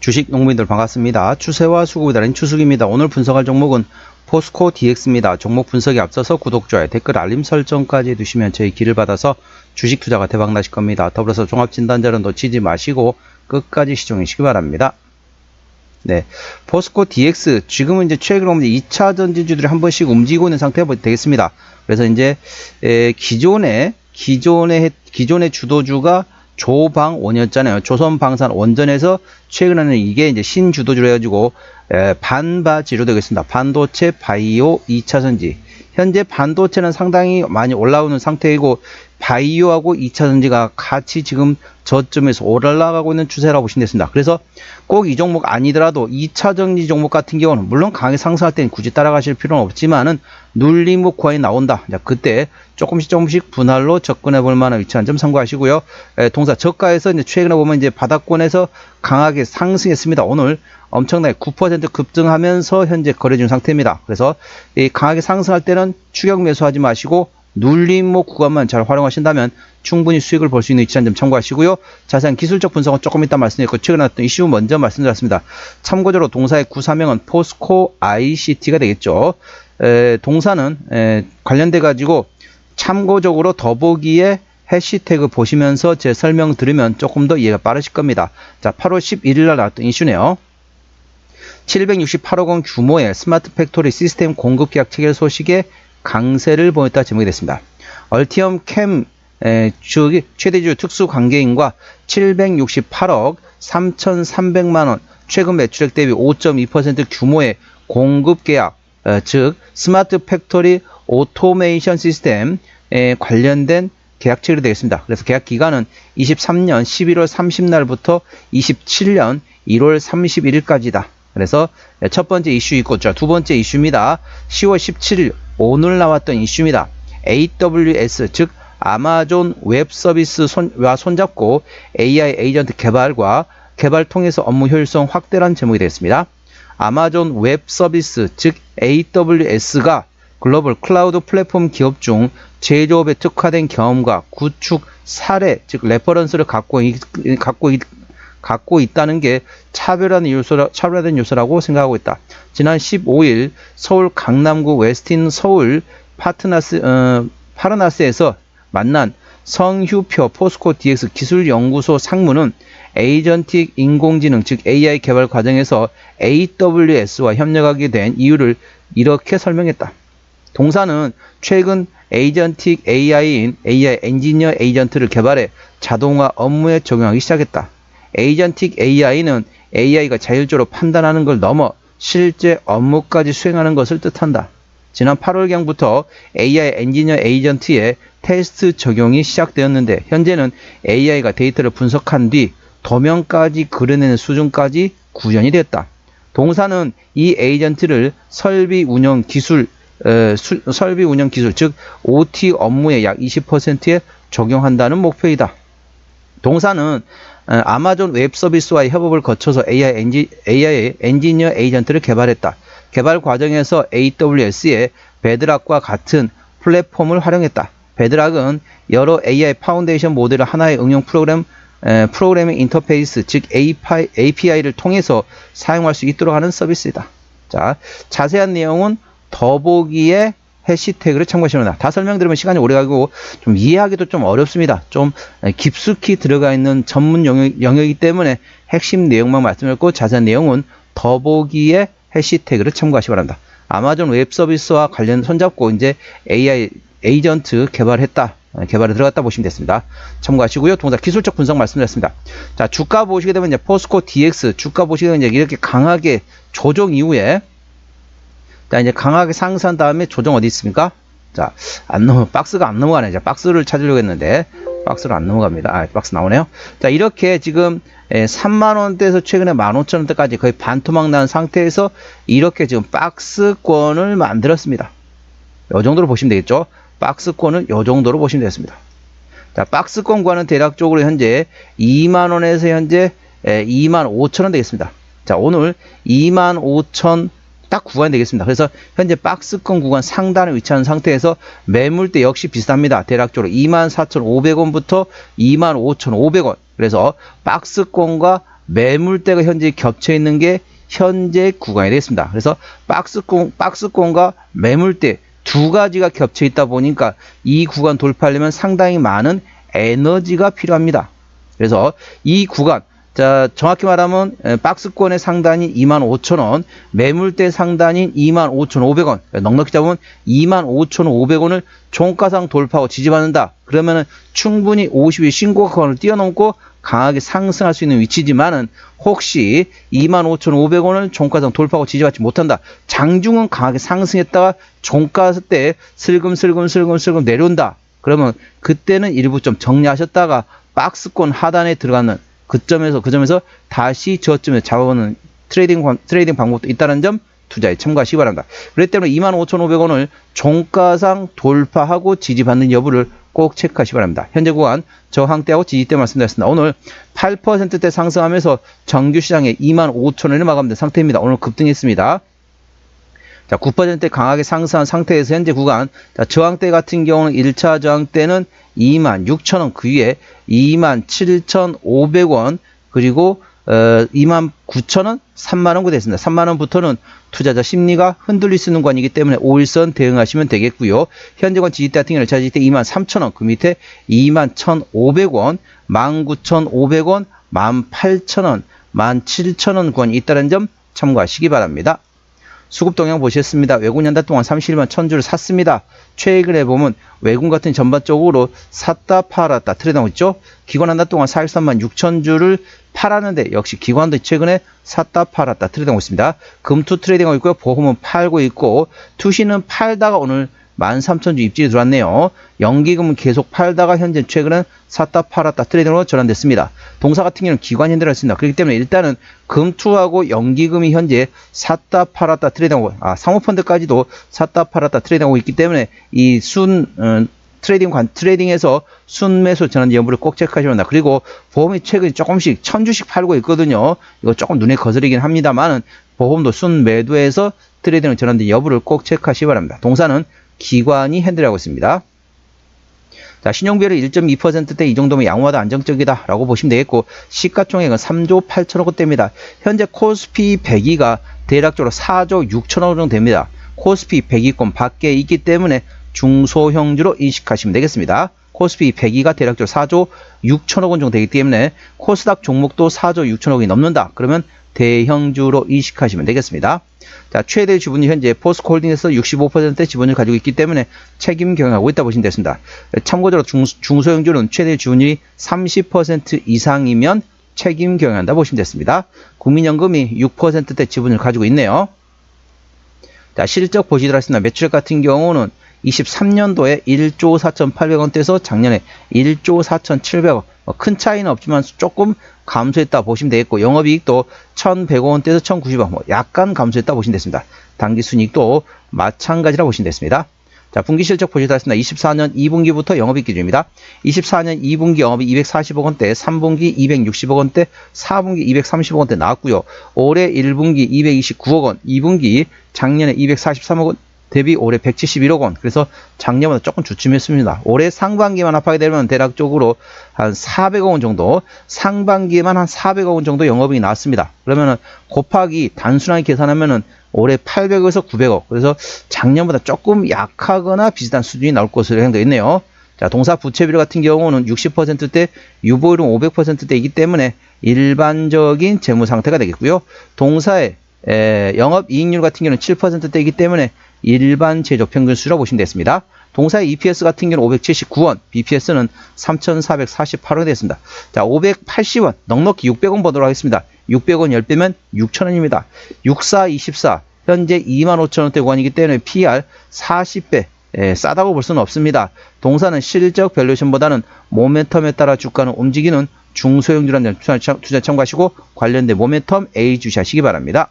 주식 농민들 반갑습니다. 추세와 수급이 다른 추석입니다. 오늘 분석할 종목은 포스코 DX입니다. 종목 분석에 앞서서 구독, 좋아요, 댓글, 알림 설정까지 해두시면 저희 길을 받아서 주식 투자가 대박 나실 겁니다. 더불어서 종합진단자는 놓치지 마시고 끝까지 시청해 주시기 바랍니다. 네. 포스코 DX, 지금은 이제 최근에 보면 2차 전지주들이 한 번씩 움직이고 있는 상태가 되겠습니다. 그래서 이제, 에, 기존에, 기존의, 기존의 주도주가 조방원이었잖아요. 조선방산 원전에서 최근에는 이게 이제 신주도주로 해가지고 에, 반바지로 되겠습니다. 반도체 바이오 2차 전지. 현재 반도체는 상당히 많이 올라오는 상태이고 바이오하고 2차 전지가 같이 지금 저점에서 올라가고 있는 추세라고 보시면 되습니다. 그래서 꼭 이 종목 아니더라도 2차 전지 종목 같은 경우는 물론 강하게 상승할 때는 굳이 따라가실 필요는 없지만은 눌림목 구간이 나온다. 자, 그때 조금씩 조금씩 분할로 접근해 볼 만한 위치한 점 참고하시고요. 에, 동사 저가에서 이제 최근에 보면 이제 바닥권에서 강하게 상승했습니다. 오늘 엄청나게 9% 급등하면서 현재 거래 중 상태입니다. 그래서 이 강하게 상승할 때는 추격 매수하지 마시고 눌림목 구간만 잘 활용하신다면 충분히 수익을 볼 수 있는 위치한 점 참고하시고요. 자세한 기술적 분석은 조금 이따 말씀드렸고 최근에 나왔던 이슈 먼저 말씀드렸습니다. 참고적으로 동사의 구사명은 포스코 ICT가 되겠죠. 에, 동사는 에, 관련돼 가지고 참고적으로 더보기에 해시태그 보시면서 제 설명 들으면 조금 더 이해가 빠르실 겁니다. 자, 8월 11일 날 나왔던 이슈네요. 768억 원 규모의 스마트 팩토리 시스템 공급 계약 체결 소식에 강세를 보였다 제목이 됐습니다. 얼티엄 캠 에, 주, 최대주 특수 관계인과 768억 3,300만원 최근 매출액 대비 5.2% 규모의 공급 계약, 어, 즉 스마트 팩토리 오토메이션 시스템에 관련된 계약 체결이 되겠습니다. 그래서 계약 기간은 23년 11월 30날부터 27년 1월 31일까지다. 그래서 첫 번째 이슈 있고 두 번째 이슈입니다. 10월 17일 오늘 나왔던 이슈입니다. AWS 즉 아마존 웹 서비스와 손잡고 AI 에이전트 개발과 개발 통해서 업무 효율성 확대란 제목이 되겠습니다. 아마존 웹 서비스 즉 AWS가 글로벌 클라우드 플랫폼 기업 중 제조업에 특화된 경험과 구축 사례 즉 레퍼런스를 갖고, 있, 갖고, 있, 갖고 있다는 게 차별화된 요소라, 차별화된 요소라고 생각하고 있다. 지난 15일 서울 강남구 웨스틴 서울 파트나스 어, 파르나스에서 만난 성휴표 포스코 DX 기술연구소 상무는 에이전틱 인공지능 즉 AI 개발 과정에서 AWS와 협력하게 된 이유를 이렇게 설명했다. 동사는 최근 에이전틱 AI인 AI 엔지니어 에이전트를 개발해 자동화 업무에 적용하기 시작했다. 에이전틱 AI는 AI가 자율적으로 판단하는 걸 넘어 실제 업무까지 수행하는 것을 뜻한다. 지난 8월경부터 AI 엔지니어 에이전트의 테스트 적용이 시작되었는데 현재는 AI가 데이터를 분석한 뒤 도면까지 그려내는 수준까지 구현이 됐다. 동사는 이 에이전트를 설비 운영 기술 에, 수, 설비 운영 기술 즉 OT 업무의 약 20%에 적용한다는 목표이다. 동사는 아마존 웹 서비스와의 협업을 거쳐서 AI, 엔지, AI 엔지니어 에이전트를 개발했다. 개발 과정에서 AWS의 베드락과 같은 플랫폼을 활용했다. 베드락은 여러 AI 파운데이션 모델을 하나의 응용 프로그램 에, 프로그래밍 인터페이스 즉 API, API를 통해서 사용할 수 있도록 하는 서비스이다. 자, 자세한 내용은 더보기에 해시태그를 참고하시면 됩니다. 다 설명드리면 시간이 오래 가고 좀 이해하기도 좀 어렵습니다. 좀 깊숙이 들어가 있는 전문 영역, 영역이기 때문에 핵심 내용만 말씀드렸고 자세한 내용은 더보기에 해시태그를 참고하시기 바랍니다. 아마존 웹 서비스와 관련 손잡고 이제 AI 에이전트 개발했다. 개발에 들어갔다 보시면 됐습니다. 참고하시고요. 동사 기술적 분석 말씀드렸습니다. 자, 주가 보시게 되면 이제 포스코 DX 주가 보시게 되면 이제 이렇게 강하게 조정 이후에 자, 이제 강하게 상승한 다음에 조정 어디 있습니까? 자, 안 넘어, 박스가 안 넘어가네. 자, 박스를 찾으려고 했는데, 박스로 안 넘어갑니다. 아, 박스 나오네요. 자, 이렇게 지금 3만원대에서 최근에 15,000원대까지 거의 반토막 난 상태에서 이렇게 지금 박스권을 만들었습니다. 이 정도로 보시면 되겠죠. 박스권은 이 정도로 보시면 되겠습니다. 자, 박스권과는 대략적으로 현재 2만원에서 현재 2만 5천원 되겠습니다. 자, 오늘 2만 5천 딱 구간이 되겠습니다. 그래서 현재 박스권 구간 상단에 위치한 상태에서 매물대 역시 비슷합니다. 대략적으로 24,500원부터 25,500원. 그래서 박스권과 매물대가 현재 겹쳐 있는 게 현재 구간이 되겠습니다. 그래서 박스권, 박스권과 매물대 두 가지가 겹쳐 있다 보니까 이 구간 돌파하려면 상당히 많은 에너지가 필요합니다. 그래서 이 구간 자, 정확히 말하면 에, 박스권의 상단이 25,000원, 매물대 상단인 25,500원. 넉넉히 잡으면 25,500원을 종가상 돌파하고 지지받는다. 그러면은 충분히 50일 신고가권을 뛰어넘고 강하게 상승할 수 있는 위치지만은 혹시 25,500원을 종가상 돌파하고 지지받지 못한다. 장중은 강하게 상승했다가 종가 때 슬금슬금 슬금슬금 내려온다. 그러면 그때는 일부 좀 정리하셨다가 박스권 하단에 들어가는 그 점에서 그 점에서 다시 저점에 잡아보는 트레이딩 관- 트레이딩 방법도 있다는 점 투자에 참고하시기 바랍니다. 그렇기 때문에 25,500원을 종가상 돌파하고 지지받는 여부를 꼭 체크하시기 바랍니다. 현재 구간 저항대하고 지지대 말씀드렸습니다. 오늘 8%대 상승하면서 정규 시장에 25,000원을 마감된 상태입니다. 오늘 급등했습니다. 자, 9% 강하게 상승한 상태에서 현재 구간 자, 저항대 같은 경우는 1차 저항대는 26,000원 그 위에 27,500원 그리고 어, 29,000원, 3만원 되겠습니다. 3만원부터는 투자자 심리가 흔들릴 수 있는 관이기 때문에 5일선 대응하시면 되겠고요. 현재관 지지대 같은 경우는 지지대 23,000원, 그 밑에 21,500원, 19,500원, 18,000원, 17,000원 권이 있다는 점 참고하시기 바랍니다. 수급 동향 보셨습니다. 외국 연단 동안 31만 천주를 샀습니다. 최근에 보면 외국 같은 전반적으로 샀다 팔았다 트레이드하고 있죠. 기관 한 달 동안 43만 6천 주를 팔았는데 역시 기관도 최근에 샀다 팔았다 트레이드하고 있습니다. 금투 트레이딩하고 있고요. 보험은 팔고 있고 투시는 팔다가 오늘 13,000주 입질이 들어왔네요. 연기금은 계속 팔다가 현재 최근은 샀다 팔았다 트레이딩으로 전환됐습니다. 동사 같은 경우는 기관 현대를 했습니다. 그렇기 때문에 일단은 금투하고 연기금이 현재 샀다 팔았다 트레이딩하고 아 사모펀드까지도 샀다 팔았다 트레이딩하고 있기 때문에 이순 어, 트레이딩 관 트레이딩에서 순매수 전환 여부를 꼭 체크하셔야 합니다. 그리고 보험이 최근 조금씩 천 주씩 팔고 있거든요. 이거 조금 눈에 거슬리긴 합니다만은 보험도 순매도해서 트레이딩을 전환된 여부를 꼭 체크하시기 바랍니다. 동사는 기관이 핸들하고 있습니다. 자, 신용비율 1.2%대 이 정도면 양호하다 안정적이다 라고 보시면 되겠고 시가총액은 3조 8천억 원대입니다. 현재 코스피 100위가 대략적으로 4조 6천억 원 정도 됩니다. 코스피 100위권 밖에 있기 때문에 중소형주로 인식하시면 되겠습니다. 코스피 100위가 대략적으로 4조 6천억 원 정도 되기 때문에 코스닥 종목도 4조 6천억 원이 넘는다. 그러면 대형주로 인식하시면 되겠습니다. 자, 최대 지분이 현재 포스코홀딩에서 65%의 지분을 가지고 있기 때문에 책임 경영하고 있다 보시면 되겠습니다. 참고적으로 중, 중소형주는 최대 지분율이 30% 이상이면 책임 경영한다 보시면 되겠습니다. 국민연금이 6%대 지분을 가지고 있네요. 자, 실적 보시도록 하겠습니다. 매출액 같은 경우는 23년도에 1조 4,800원대에서 작년에 1조 4,700원. 뭐큰 차이는 없지만 조금 감소했다 보시면 되겠고 영업이익도 1,100원대에서 1,090원. 뭐 약간 감소했다 보시면 되겠습니다. 단기순이익도 마찬가지라 보시면 되겠습니다. 자, 분기 실적 보시도록 하겠습니다. 24년 2분기부터 영업이익 기준입니다. 24년 2분기 영업이 240억 원대, 3분기 260억 원대, 4분기 230억 원대 나왔고요. 올해 1분기 229억 원, 2분기 작년에 243억 원, 대비 올해 171억 원. 그래서 작년보다 조금 주춤했습니다. 올해 상반기만 합하게 되면 대략적으로 한 400억 원 정도, 상반기에만 한 400억 원 정도 영업이익이 나왔습니다. 그러면은 곱하기 단순하게 계산하면은 올해 800에서 900억. 그래서 작년보다 조금 약하거나 비슷한 수준이 나올 것으로 있네요. 자, 동사 부채비율 같은 경우는 60%대, 유보율은 500%대이기 때문에 일반적인 재무 상태가 되겠고요. 동사의 에, 영업 이익률 같은 경우는 7%대이기 때문에 일반 제조 평균 수라고 보시면 되겠습니다. 동사의 EPS 같은 경우는 579원, BPS는 3,448원 되겠습니다. 자, 580원, 넉넉히 600원 보도록 하겠습니다. 600원 10배면 6,000원입니다. 64, 24, 현재 25,000원대 구간이기 때문에 PR 40배, 예, 싸다고 볼 수는 없습니다. 동사는 실적 밸류에이션보다는 모멘텀에 따라 주가는 움직이는 중소형주라는 점 투자, 투자 참고하시고 관련된 모멘텀 A 주시하시기 바랍니다.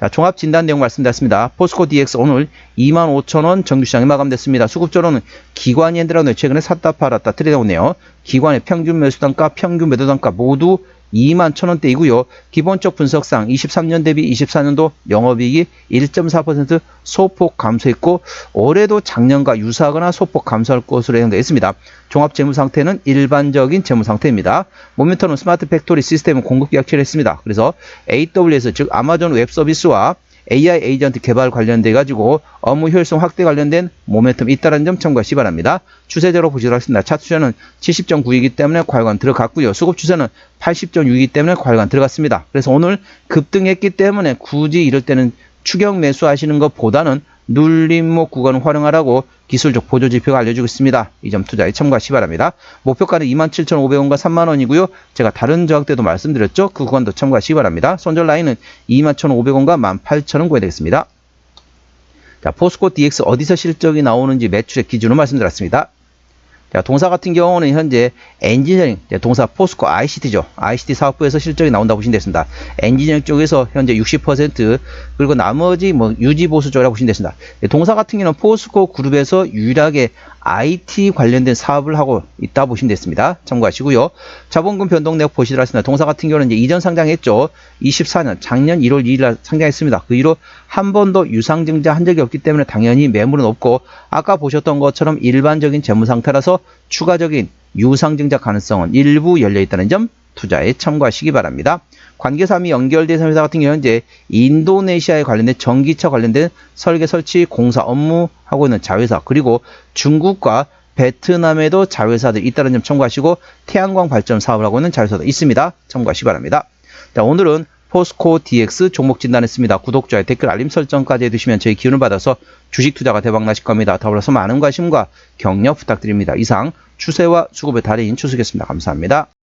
자, 종합 진단 내용 말씀드렸습니다. 포스코 DX 오늘 25,000원 정규시장에 마감됐습니다. 수급적으로는 기관이 핸들하는 최근에 샀다 팔았다 트레이드 오네요. 기관의 평균 매수단가, 평균 매도단가 모두 2만 1,000원대이고요. 기본적 분석상 23년 대비 24년도 영업이익이 1.4% 소폭 감소했고 올해도 작년과 유사하거나 소폭 감소할 것으로 예상되어 있습니다. 종합 재무 상태는 일반적인 재무 상태입니다. 모멘텀은 스마트 팩토리 시스템 공급 계약 체결했습니다. 그래서 AWS 즉 아마존 웹 서비스와 AI 에이전트 개발 관련돼 가지고 업무 효율성 확대 관련된 모멘텀 있다는 점 참고하시 기 바랍니다. 추세대로 보시도록 하겠습니다. 차 투자는 70.9이기 때문에 과열관 들어갔고요. 수급 추세는 80.6이기 때문에 과열관 들어갔습니다. 그래서 오늘 급등했기 때문에 굳이 이럴 때는 추격 매수하시는 것보다는 눌림목 구간을 활용하라고 기술적 보조 지표가 알려주고 있습니다. 이 점 투자에 참고하시기 바랍니다. 목표가는 27,500원과 3만원이고요. 제가 다른 저항 때도 말씀드렸죠. 그 구간도 참고하시기 바랍니다. 손절 라인은 21,500원과 18,000원 구해 되겠습니다. 자, 포스코 DX 어디서 실적이 나오는지 매출의 기준으로 말씀드렸습니다. 자, 동사 같은 경우는 현재 엔지니어링, 동사 포스코 ICT죠. ICT 사업부에서 실적이 나온다고 보시면 되겠습니다. 엔지니어링 쪽에서 현재 60% 그리고 나머지 뭐 유지 보수 쪽이라고 보시면 되겠습니다. 동사 같은 경우는 포스코 그룹에서 유일하게 IT 관련된 사업을 하고 있다 보시면 되겠습니다. 참고하시고요. 자본금 변동 내역 보시도록 하겠습니다. 동사 같은 경우는 이제 이전 상장했죠. 24년 작년 1월 2일 날 상장했습니다. 그 이후로 한 번도 유상증자 한 적이 없기 때문에 당연히 매물은 없고 아까 보셨던 것처럼 일반적인 재무 상태라서 추가적인 유상증자 가능성은 일부 열려 있다는 점 투자에 참고하시기 바랍니다. 관계사항이 연결된 회사 같은 경우는 현재 인도네시아에 관련된 전기차 관련된 설계 설치 공사 업무 하고 있는 자회사 그리고 중국과 베트남에도 자회사들이 있다는 점 참고하시고 태양광 발전 사업을 하고 있는 자회사도 있습니다. 참고하시기 바랍니다. 자, 오늘은 포스코 DX 종목 진단했습니다. 구독자의 댓글 알림 설정까지 해두시면 저희 기운을 받아서 주식 투자가 대박 나실 겁니다. 더불어서 많은 관심과 격려 부탁드립니다. 이상 추세와 수급의 달인 추수겠습니다. 감사합니다.